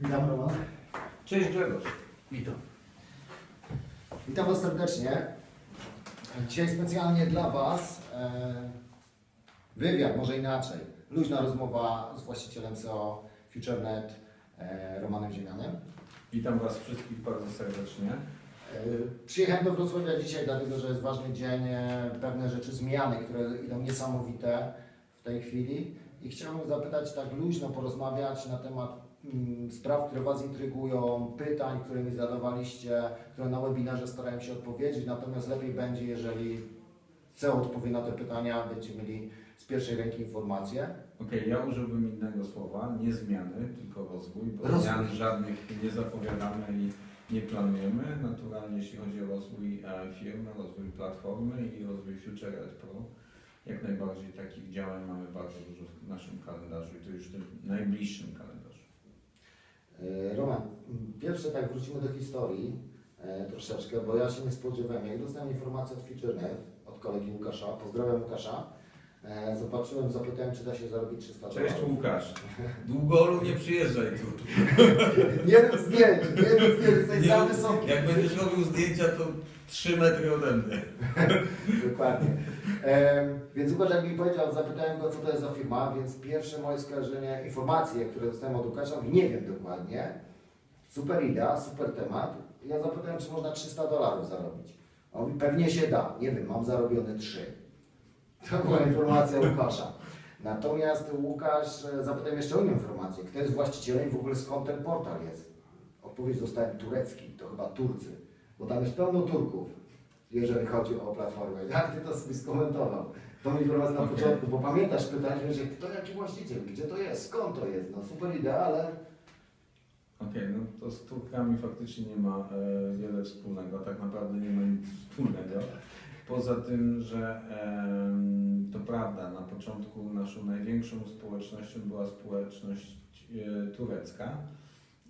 Witam Roman. Cześć Grzegorz. Witam. Witam Was serdecznie. Dzisiaj specjalnie dla Was e, wywiad, może inaczej. Luźna rozmowa z właścicielem CEO FutureNet e, Romanem Ziemianem. Witam Was wszystkich bardzo serdecznie. E, Przyjechałem do Wrocławia dzisiaj, dlatego że jest ważny dzień, e, pewne rzeczy zmiany, które idą niesamowite w tej chwili i chciałbym zapytać tak luźno, porozmawiać na temat spraw, które Was intrygują, pytań, które mi zadawaliście, które na webinarze starałem się odpowiedzieć, natomiast lepiej będzie, jeżeli CEO odpowie na te pytania, będziecie mieli z pierwszej ręki informacje. Okej, ja użyłbym innego słowa, nie zmiany, tylko rozwój, bo Rozwój. zmian żadnych nie zapowiadamy i nie planujemy. Naturalnie jeśli chodzi o rozwój e, firmy, rozwój platformy i rozwój Future Ed Pro, jak najbardziej takich działań mamy bardzo dużo w naszym kalendarzu i to już w tym najbliższym kalendarzu. E, Roman, pierwsze tak wrócimy do historii e, troszeczkę, bo ja się nie spodziewałem. Jak dostałem informację od FutureNet, od kolegi Łukasza, pozdrawiam Łukasza, e, zobaczyłem, zapytałem, czy da się zarobić 300 Cześć dolarów. Łukasz. Długolu nie przyjeżdżaj tu. Nie rób zdjęć, nie rób zdjęć, jesteś za wysoki. Jak będziesz robił zdjęcia, to 3 metry ode mnie. Dokładnie. E, więc Łukasz jak mi powiedział, zapytałem go, co to jest za firma, więc pierwsze moje skojarzenie, informacje, które dostałem od Łukasza, nie wiem dokładnie. Super idea, super temat. Ja zapytałem, czy można 300 dolarów zarobić. A on mówi, pewnie się da. Nie wiem, mam zarobione 3. To była informacja Łukasza. Natomiast Łukasz, e, zapytałem jeszcze o inną informację. Kto jest właścicielem i w ogóle skąd ten portal jest? Odpowiedź dostałem turecki, to chyba Turcy, bo tam jest pełno Turków, jeżeli chodzi o platformę. Jak ty to sobie skomentował? To mi informacja na początku, bo pamiętasz, pytałeś że kto jaki właściciel, gdzie to jest, skąd to jest? No super idea, ale Okej, no to z Turkami faktycznie nie ma e, wiele wspólnego, tak naprawdę nie ma nic wspólnego. Poza tym, że to prawda, na początku naszą największą społecznością była społeczność e, turecka,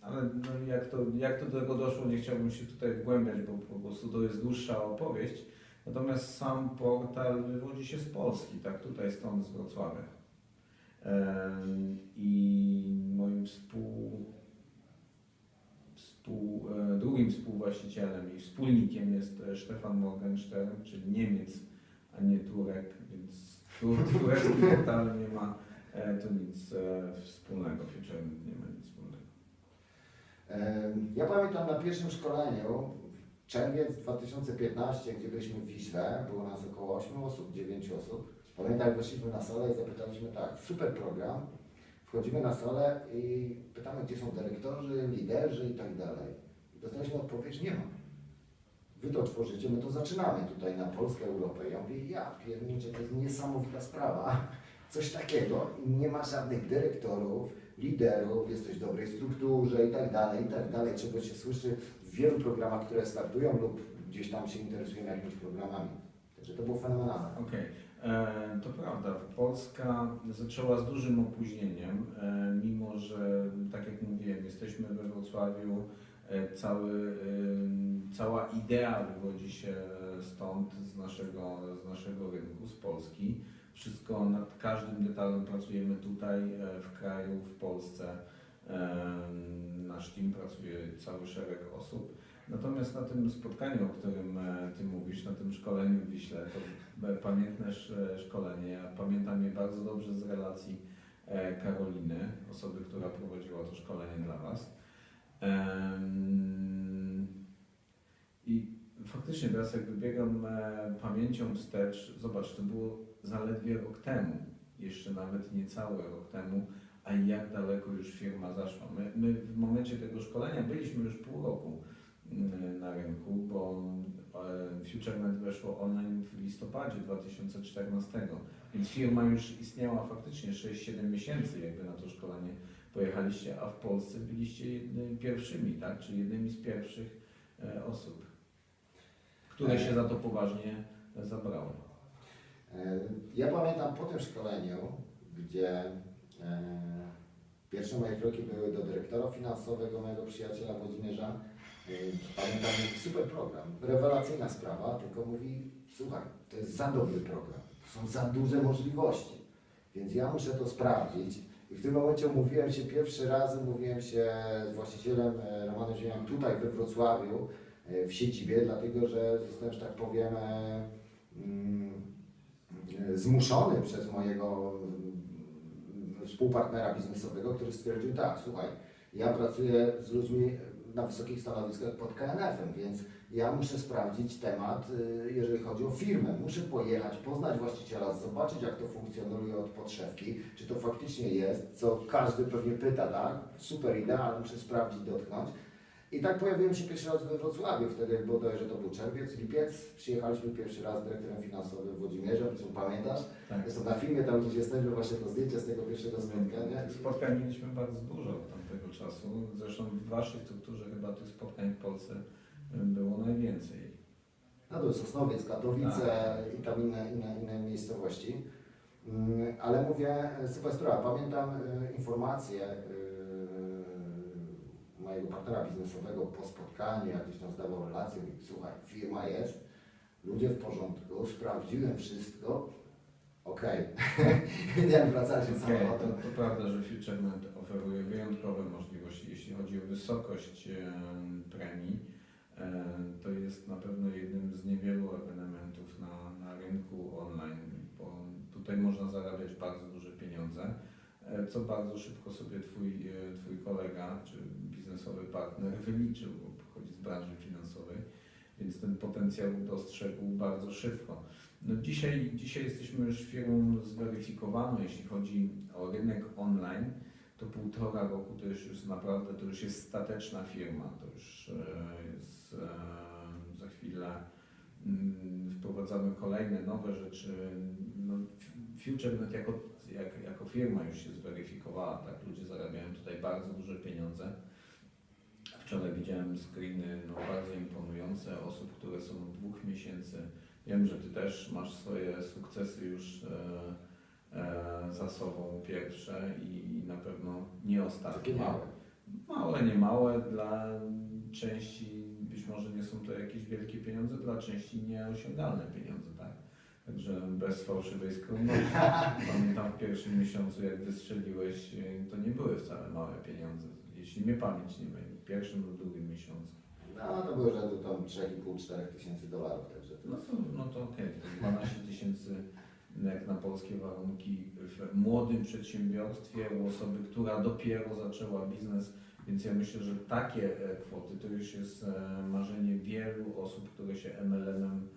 ale no, jak, to, jak to do tego doszło, nie chciałbym się tutaj wgłębiać, bo po prostu to jest dłuższa opowieść. Natomiast sam portal wywodzi się z Polski, tak tutaj stąd z Wrocławia. I moim współ, współ, e, drugim współwłaścicielem i wspólnikiem jest e, Stefan Morgenstern, czyli Niemiec, a nie Turek, więc z tu- tureckim portalem nie ma e, to nic wspólnego, Future nie ma nic wspólnego. Ja pamiętam na pierwszym szkoleniu, czerwiec 2015, gdzie byliśmy w Wiśle, było nas około 8 osób, 9 osób. Pamiętam, jak weszliśmy na salę i zapytaliśmy tak, super program, wchodzimy na salę i pytamy, gdzie są dyrektorzy, liderzy i tak dalej. I dostaliśmy odpowiedź, nie ma. Wy to tworzycie, my to zaczynamy tutaj na Polskę, Europę. Ja mówię, ja pierniczę, to jest niesamowita sprawa. Coś takiego i nie ma żadnych dyrektorów, liderów, jesteś w dobrej strukturze i tak dalej, i tak dalej, czego się słyszy w wielu programach, które startują lub gdzieś tam się interesują jakimiś programami. Także to było fenomenalne. Okej, e, to prawda. Polska zaczęła z dużym opóźnieniem, e, mimo że, tak jak mówiłem, jesteśmy we Wrocławiu, e, cały, cała idea wywodzi się stąd, z naszego, z naszego rynku, z Polski. Wszystko, nad każdym detalem pracujemy tutaj, e, w kraju, w Polsce. Nasz team pracuje cały szereg osób. Natomiast na tym spotkaniu, o którym e, Ty mówisz, na tym szkoleniu w Wiśle, to e, pamiętne sz- szkolenie. Ja pamiętam je bardzo dobrze z relacji e, Karoliny, osoby, która prowadziła to szkolenie dla Was. I faktycznie teraz jak wybiegam pamięcią wstecz, zobacz, to było zaledwie rok temu, jeszcze nawet niecały rok temu, a jak daleko już firma zaszła. My, my w momencie tego szkolenia byliśmy już pół roku na rynku, bo FutureNet weszło online w listopadzie 2014, więc firma już istniała faktycznie 6-7 miesięcy, jakby na to szkolenie pojechaliście, a w Polsce byliście pierwszymi, tak? Czyli jednymi z pierwszych e, osób, które się za to poważnie zabrały. E, Ja pamiętam po tym szkoleniu, gdzie e, pierwsze moje kroki były do dyrektora finansowego, mojego przyjaciela Włodzimierza. E, Pamiętam super program, rewelacyjna sprawa, tylko mówi, słuchaj, to jest za dobry program, to są za duże możliwości, więc ja muszę to sprawdzić. I w tym momencie umówiłem się pierwszy raz, umówiłem się z właścicielem e, Romanem Ziemianem tutaj we Wrocławiu e, w siedzibie, dlatego że zostałem, że tak powiem, e, mm, zmuszony przez mojego mm, współpartnera biznesowego, który stwierdził tak, słuchaj, ja pracuję z ludźmi na wysokich stanowiskach pod KNF-em, więc ja muszę sprawdzić temat, y, jeżeli chodzi o firmę. Muszę pojechać, poznać właściciela, zobaczyć jak to funkcjonuje od podszewki, czy to faktycznie jest, co każdy pewnie pyta, tak? Super idea, ale muszę sprawdzić, dotknąć. I tak pojawiłem się pierwszy raz we Wrocławiu, wtedy bodajże to był czerwiec, lipiec. Przyjechaliśmy pierwszy raz z dyrektorem finansowym Włodzimierzem, czy pamiętasz? Tak. Zresztą na filmie tam gdzieś jesteśmy właśnie to zdjęcie z tego pierwszego spotkania. Tych spotkań mieliśmy bardzo dużo od tamtego czasu. Zresztą w Waszej strukturze chyba tych spotkań w Polsce było najwięcej. No to jest Sosnowiec, Katowice i tam inne, inne, inne miejscowości. Mm, Ale mówię, super sprawa. Pamiętam e, informację e, partnera biznesowego po spotkaniu, jak gdzieś tam zdawał relację, mówi, słuchaj, firma jest, ludzie w porządku, sprawdziłem wszystko, okej. Nie wracać się Okej, samochodem. to, to prawda, że FutureNet oferuje wyjątkowe możliwości, jeśli chodzi o wysokość e, premii. E, to jest na pewno jednym z niewielu ewenementów na, na rynku online, bo tutaj można zarabiać bardzo duże pieniądze, co bardzo szybko sobie twój, e, twój kolega czy biznesowy partner wyliczył, bo pochodzi z branży finansowej, więc ten potencjał dostrzegł bardzo szybko. No dzisiaj, dzisiaj jesteśmy już firmą zweryfikowaną, jeśli chodzi o rynek online. To półtora roku to już jest naprawdę, to już jest stateczna firma. To już e, jest e, za chwilę mm, wprowadzamy kolejne nowe rzeczy. No, FutureNet jako, jak, jako firma już się zweryfikowała, tak? Ludzie zarabiają tutaj bardzo duże pieniądze. Wczoraj widziałem screeny no, bardzo imponujące osób, które są od dwóch miesięcy Wiem, że Ty też masz swoje sukcesy już e, e, za sobą pierwsze i na pewno nie ostatnie. Takie małe. Małe, nie małe, dla części być może nie są to jakieś wielkie pieniądze, dla części nieosiągalne pieniądze, tak? Także bez fałszywej skromności. Pamiętam w pierwszym miesiącu, jak wystrzeliłeś, e, to nie były wcale małe pieniądze, jeśli mnie pamięć nie myli, w pierwszym lub drugim miesiącu. No to były rzędu tam 3,5-4 tysięcy dolarów, także to No to, no to okej, jest 12 tysięcy jak na polskie warunki w młodym przedsiębiorstwie u osoby, która dopiero zaczęła biznes, więc ja myślę, że takie e, kwoty to już jest e, marzenie wielu osób, które się MLM-em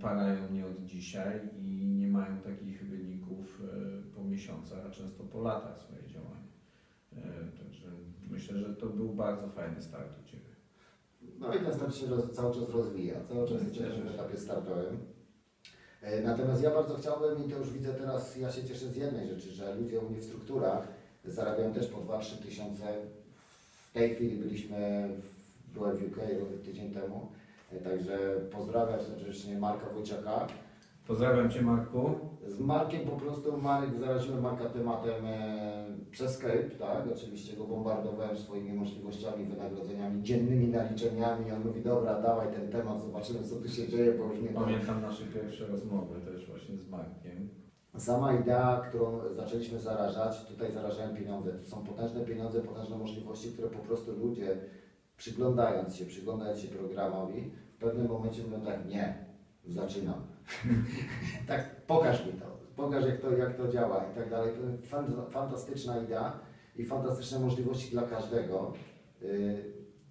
parają nie od dzisiaj i nie mają takich wyników e, po miesiącach, a często po latach swoje działania. E, Także myślę, że to był bardzo fajny start u Ciebie. No i ten start się roz, cały czas rozwija, cały czas jesteśmy w się. etapie startowym. E, Natomiast ja bardzo chciałbym i to już widzę teraz, ja się cieszę z jednej rzeczy, że ludzie u mnie w strukturach zarabiają też po 2-3 tysiące. W tej chwili byliśmy, w, byłem w UK tydzień temu, także pozdrawiam serdecznie Marka Wojciaka. Pozdrawiam Cię Marku. Z Markiem po prostu, Marek, zaraziłem Marka tematem e, przez Skype, tak, oczywiście go bombardowałem swoimi możliwościami, wynagrodzeniami, dziennymi naliczeniami on mówi, dobra, dawaj ten temat, zobaczymy co tu się dzieje, bo już mnie to... Pamiętam nasze pierwsze rozmowy też właśnie z Markiem. Sama idea, którą zaczęliśmy zarażać, tutaj zarażają pieniądze, to są potężne pieniądze, potężne możliwości, które po prostu ludzie, przyglądając się, przyglądając się programowi, w pewnym momencie mówią tak, nie, zaczynam. tak, pokaż mi to, pokaż jak to, jak to działa i tak dalej. Fantastyczna idea i fantastyczne możliwości dla każdego. Yy,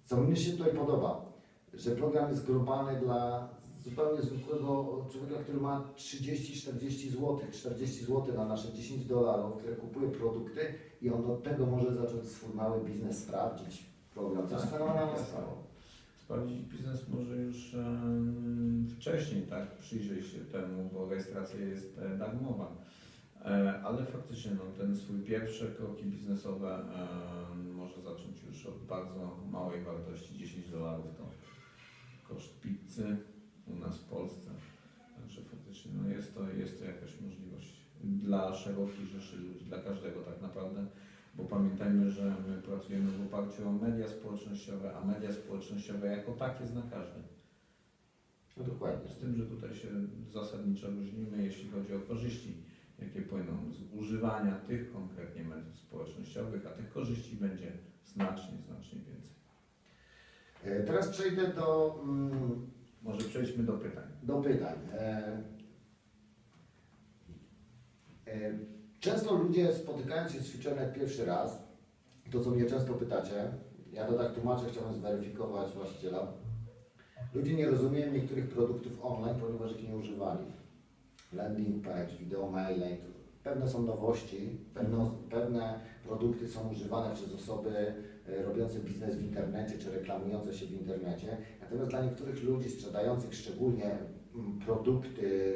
Co mnie się tutaj podoba, że program jest globalny dla zupełnie zwykłego człowieka, który ma 30-40 zł, 40 zł na nasze 10 dolarów, które kupuje produkty i on od tego może zacząć swój mały biznes sprawdzić. Program to sprawa. Sprawdzić biznes może już em, wcześniej, tak? Przyjrzeć się temu, bo rejestracja jest e, darmowa. E, ale faktycznie no, ten swój pierwsze kroki biznesowe em, może zacząć już od bardzo małej wartości 10 dolarów to koszt pizzy u nas w Polsce. Także faktycznie no, jest, to, jest to jakaś możliwość dla szerokiej rzeszy ludzi, dla każdego tak naprawdę. Bo pamiętajmy, że my pracujemy w oparciu o media społecznościowe, a media społecznościowe jako takie zna każdy. No dokładnie. Z tym, że tutaj się zasadniczo różnimy, jeśli chodzi o korzyści, jakie płyną z używania tych konkretnie mediów społecznościowych, a tych korzyści będzie znacznie, znacznie więcej. E, Teraz przejdę do, mm, Może przejdźmy do pytań. do pytań. E, e, Często ludzie spotykając się z FutureNet pierwszy raz, to co mnie często pytacie, ja to tak tłumaczę, chciałbym zweryfikować właściciela. Ludzie nie rozumieją niektórych produktów online, ponieważ ich nie używali. Landing page, wideo mailing, pewne są nowości, pewne, pewne produkty są używane przez osoby e, robiące biznes w internecie czy reklamujące się w internecie. Natomiast dla niektórych ludzi sprzedających szczególnie mm, produkty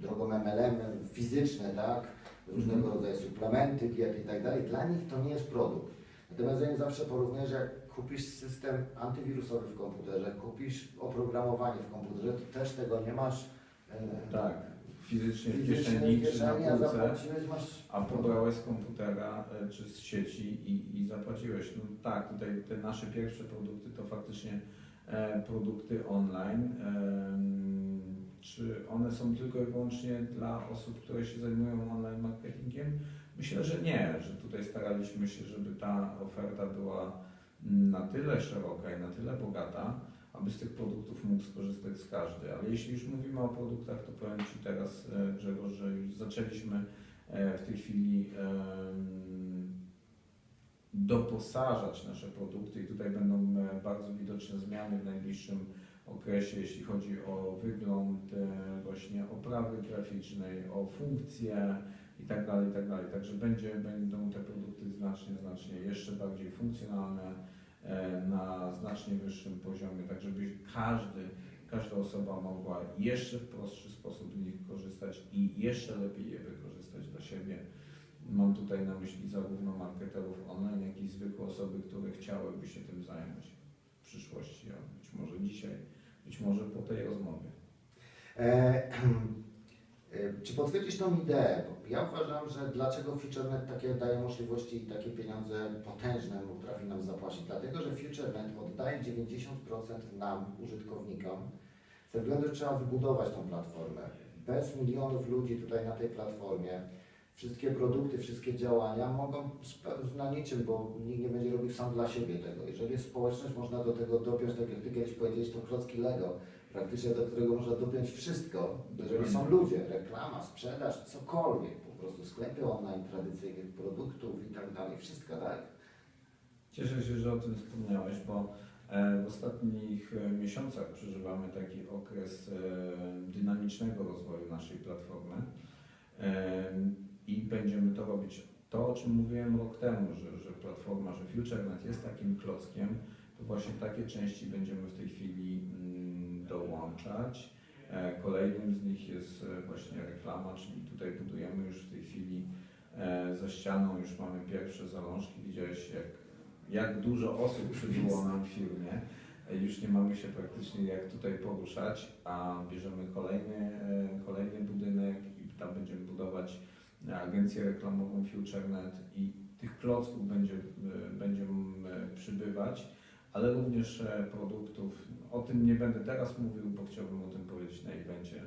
drogą MLM fizyczne, tak, różnego rodzaju suplementy, diety i tak dalej, dla nich to nie jest produkt. Natomiast ja im zawsze porównuję, że jak kupisz system antywirusowy w komputerze, kupisz oprogramowanie w komputerze, to też tego nie masz e, Tak, fizycznie w fizycznie kieszeni w czy na kieszeni, a półce. zapłaciłeś, masz A pobrałeś z komputera e, czy z sieci i, i zapłaciłeś. No tak, tutaj te nasze pierwsze produkty to faktycznie e, produkty online. Czy one są tylko i wyłącznie dla osób, które się zajmują online marketingiem? Myślę, że nie, że tutaj staraliśmy się, żeby ta oferta była na tyle szeroka i na tyle bogata, aby z tych produktów mógł skorzystać z każdy. Ale jeśli już mówimy o produktach, to powiem Ci teraz, e, Grzegorz, że już zaczęliśmy e, w tej chwili doposażać nasze produkty i tutaj będą e, bardzo widoczne zmiany w najbliższym okresie, jeśli chodzi o wygląd e, właśnie oprawy graficznej, o funkcje i tak dalej, tak dalej. Także będzie, będą te produkty znacznie, znacznie jeszcze bardziej funkcjonalne, e, na znacznie wyższym poziomie, tak żeby każdy, każda osoba mogła jeszcze w prostszy sposób z nich korzystać i jeszcze lepiej je wykorzystać dla siebie. Mam tutaj na myśli zarówno marketerów online, jak i zwykłe osoby, które chciałyby się tym zająć w przyszłości, a być może dzisiaj, być może po tej rozmowie. E, e, Czy potwierdzisz tą ideę? Bo ja uważam, że dlaczego FutureNet takie daje możliwości i takie pieniądze potężne potrafi nam zapłacić? Dlatego, że FutureNet oddaje 90% nam, użytkownikom, ze względu, że trzeba wybudować tą platformę. Bez milionów ludzi tutaj na tej platformie, wszystkie produkty, wszystkie działania mogą na niczym, bo nikt nie będzie robił sam dla siebie tego. Jeżeli jest społeczność, można do tego dopiąć, tak jak Ty kiedyś powiedziałeś, to klocki Lego praktycznie do którego można dopiąć wszystko, jeżeli są ludzie, reklama, sprzedaż, cokolwiek, po prostu sklepy online tradycyjnych produktów i tak dalej, wszystko, tak? Cieszę się, że o tym wspomniałeś, bo e, w ostatnich e, miesiącach przeżywamy taki okres e, dynamicznego rozwoju naszej platformy i będziemy to robić. To, o czym mówiłem rok temu, że, że platforma, że FutureNet jest takim klockiem, to właśnie takie części będziemy w tej chwili mm, dołączać. E, Kolejnym z nich jest e, właśnie reklama, czyli tutaj budujemy już w tej chwili e, za ścianą, już mamy pierwsze zalążki. Widziałeś, jak, jak dużo osób przybyło nam w firmie. Już nie mamy się praktycznie jak tutaj poruszać, a bierzemy kolejny, kolejny budynek i tam będziemy budować agencję reklamową FutureNet i tych klocków będzie, e, będzie e, przybywać, ale również e, produktów. O tym nie będę teraz mówił, bo chciałbym o tym powiedzieć na evencie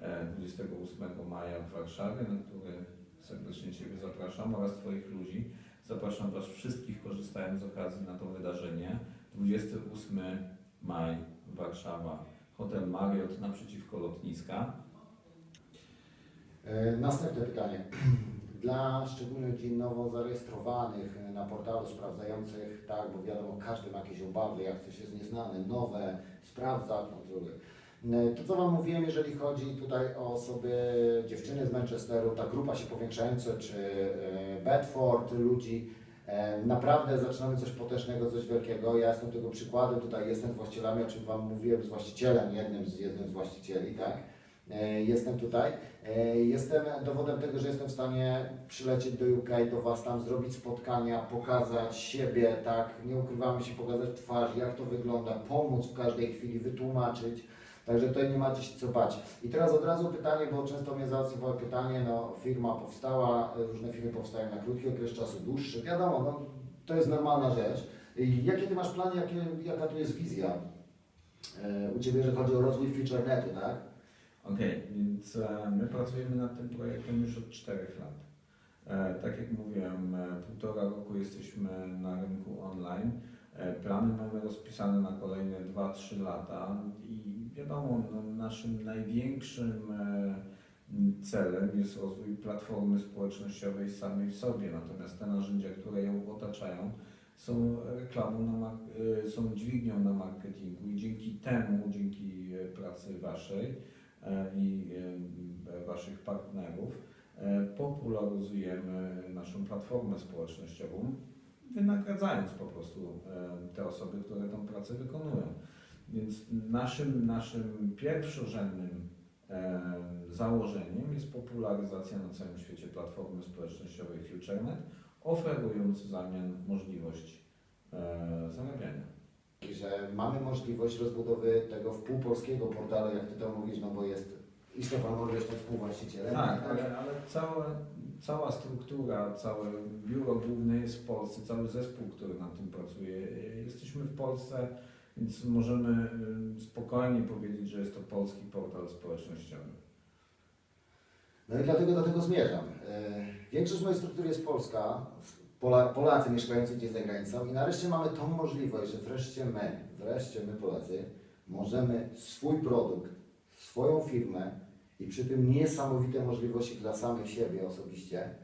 e, 28 maja w Warszawie, na który serdecznie Ciebie zapraszam oraz Twoich ludzi. Zapraszam Was wszystkich, korzystając z okazji na to wydarzenie. 28 maj, Warszawa, hotel Marriott naprzeciwko lotniska. E, Następne pytanie. Dla szczególnie ludzi zarejestrowanych na portalu sprawdzających, tak, bo wiadomo, każdy ma jakieś obawy, jak coś jest nieznane, nowe, sprawdza, kontroluje. E, To co Wam mówiłem, jeżeli chodzi tutaj o osoby, dziewczyny z Manchesteru, ta grupa się powiększająca, czy e, Bedford, ludzi, e, naprawdę zaczynamy coś potężnego, coś wielkiego. Ja jestem tego przykładem, tutaj jestem właścicielami, o czym Wam mówiłem, z właścicielem, jednym z, jednym z właścicieli, tak. E, Jestem tutaj. E, Jestem dowodem tego, że jestem w stanie przylecieć do UK, do Was tam, zrobić spotkania, pokazać siebie, tak, nie ukrywamy się, pokazać twarz, jak to wygląda, pomóc w każdej chwili, wytłumaczyć. Także tutaj nie macie się co bać. I teraz od razu pytanie, bo często mnie zasuwa pytanie, no firma powstała, różne firmy powstają na krótki okres czasu, dłuższy, wiadomo, no, to jest normalna rzecz. Jakie Ty masz plany, jakie, jaka tu jest wizja e, u Ciebie, jeżeli chodzi o rozwój FutureNetu, tak? Okej, więc e, my pracujemy nad tym projektem już od 4 lat. E, tak jak mówiłem, e, półtora roku jesteśmy na rynku online. Plany mamy rozpisane na kolejne 2-3 lata i wiadomo, no, naszym największym celem jest rozwój platformy społecznościowej samej w sobie, natomiast te narzędzia, które ją otaczają, są reklamą, na są dźwignią na marketingu i dzięki temu, dzięki pracy Waszej i e, Waszych partnerów, e, popularyzujemy naszą platformę społecznościową, wynagradzając po prostu e, te osoby, które tą pracę wykonują. Więc naszym, naszym pierwszorzędnym e, założeniem jest popularyzacja na całym świecie platformy społecznościowej FutureNet, oferując w zamian możliwość e, zarabiania. Że mamy możliwość rozbudowy tego wpółpolskiego portalu, jak Ty to mówisz, no bo jest i Stefan Morgan jest współwłaścicielem. Tak, i ale, ale cała, cała struktura, całe biuro główne jest w Polsce, cały zespół, który nad tym pracuje. Jesteśmy w Polsce, więc możemy y, spokojnie powiedzieć, że jest to polski portal społecznościowy. No i dlatego do tego zmierzam. E, Większość mojej struktury jest polska, Polacy mieszkający gdzieś za granicą i nareszcie mamy tą możliwość, że wreszcie my, wreszcie my Polacy, możemy swój produkt, swoją firmę i przy tym niesamowite możliwości dla samych siebie osobiście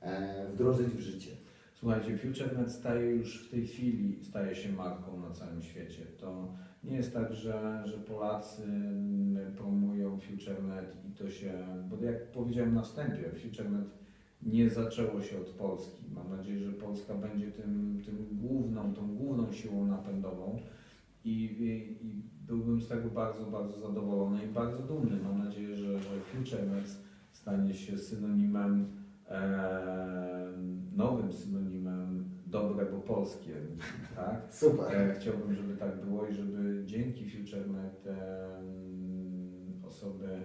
e, wdrożyć w życie. Słuchajcie, FutureNet staje już w tej chwili, staje się marką na całym świecie. To nie jest tak, że, że Polacy mm, promują FutureNet i to się, bo jak powiedziałem na wstępie, FutureNet nie zaczęło się od Polski. Mam nadzieję, że Polska będzie tym, tym główną, tą główną siłą napędową i, i, i byłbym z tego bardzo, bardzo zadowolony i bardzo dumny. Mam nadzieję, że, że FutureNet stanie się synonimem e, nowym synonimem dobre, bo polskie, tak? Super. E, chciałbym, żeby tak było i żeby dzięki FutureNet e, osoby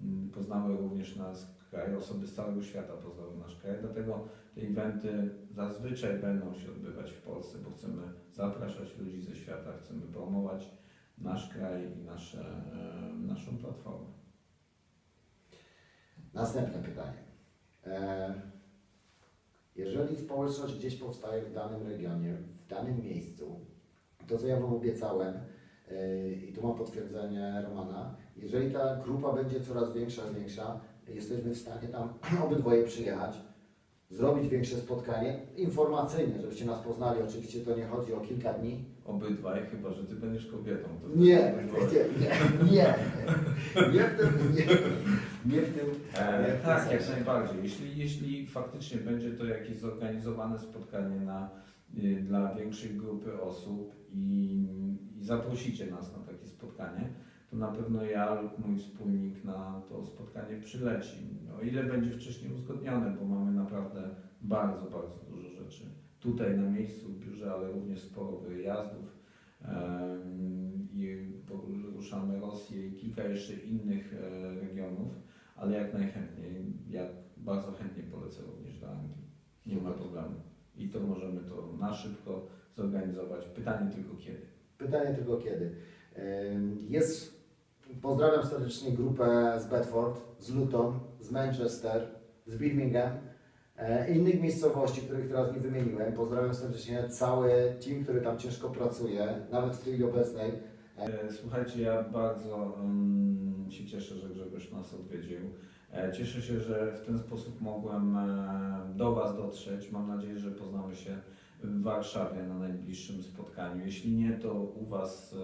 m, poznały również nasz kraj, osoby z całego świata poznały nasz kraj, dlatego te eventy zazwyczaj będą się odbywać w Polsce, bo chcemy zapraszać ludzi ze świata, chcemy promować nasz kraj i nasze, e, naszą platformę. Następne pytanie. E, Jeżeli społeczność gdzieś powstaje w danym regionie, w danym miejscu, to co ja Wam obiecałem, e, i tu mam potwierdzenie Romana, jeżeli ta grupa będzie coraz większa, większa, jesteśmy w stanie tam obydwoje przyjechać, zrobić większe spotkanie informacyjne, żebyście nas poznali. Oczywiście to nie chodzi o kilka dni. Obydwaj, chyba że ty będziesz kobietą. Nie, nie, nie, nie, nie w tym, nie, nie w tym. E, w tym tak, jak najbardziej. Jeśli, jeśli faktycznie będzie to jakieś zorganizowane spotkanie na, y, dla większej grupy osób i, i zaprosicie nas na takie spotkanie, to na pewno ja lub mój wspólnik na to spotkanie przyleci. O ile będzie wcześniej uzgodnione, bo mamy naprawdę bardzo, bardzo dużo rzeczy. Tutaj na miejscu w biurze, ale również sporo wyjazdów. I ruszamy Rosję i kilka jeszcze innych e, regionów ale jak najchętniej, ja bardzo chętnie polecę również do Anglii. Nie ma problemu. I to możemy to na szybko zorganizować. Pytanie tylko kiedy. Pytanie tylko kiedy. Jest, pozdrawiam serdecznie grupę z Bedford, z Luton, z Manchester, z Birmingham e, i innych miejscowości, których teraz nie wymieniłem. Pozdrawiam serdecznie cały team, który tam ciężko pracuje, nawet w chwili obecnej. E, Słuchajcie, ja bardzo um, się cieszę, że Grzegorz nas odwiedził. E, Cieszę się, że w ten sposób mogłem do Was dotrzeć. Mam nadzieję, że poznamy się w Warszawie na najbliższym spotkaniu. Jeśli nie, to u Was e,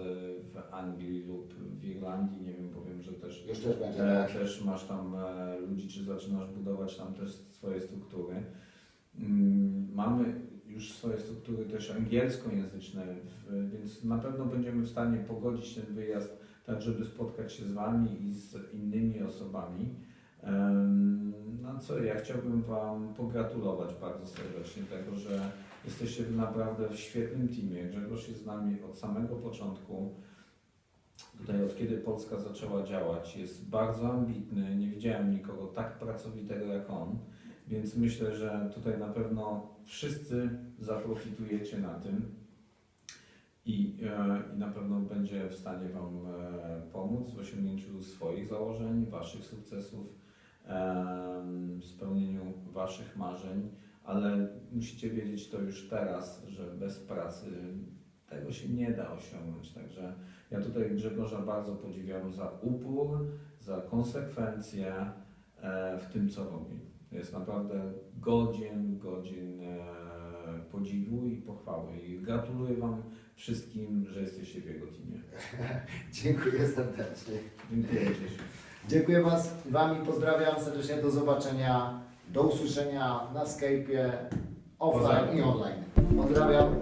w Anglii lub w Irlandii. Nie wiem, powiem, że też Już też będzie. E, tak. też masz tam e, ludzi, czy zaczynasz budować tam też swoje struktury. Mm, Mamy już swoje struktury też angielskojęzyczne, więc na pewno będziemy w stanie pogodzić ten wyjazd tak, żeby spotkać się z Wami i z innymi osobami. No co, ja chciałbym Wam pogratulować bardzo serdecznie tego, że jesteście naprawdę w świetnym teamie. Grzegorz jest z nami od samego początku. Tutaj od kiedy Polska zaczęła działać, jest bardzo ambitny. Nie widziałem nikogo tak pracowitego jak on, więc myślę, że tutaj na pewno wszyscy zaprofitujecie na tym. i, e, i na pewno będzie w stanie Wam e, pomóc w osiągnięciu swoich założeń, Waszych sukcesów, em, spełnieniu Waszych marzeń, ale musicie wiedzieć to już teraz, że bez pracy tego się nie da osiągnąć. Także ja tutaj Grzegorza bardzo podziwiam za upór, za konsekwencję e, w tym, co robi. Jest naprawdę godzien, godzin e, podziwu i pochwały. I gratuluję Wam wszystkim, że jesteście w jego teamie. Dziękuję serdecznie. Dziękuję. Dziękuję Was, Wami pozdrawiam serdecznie, do zobaczenia, do usłyszenia na Skype'ie, offline i online. Pozdrawiam.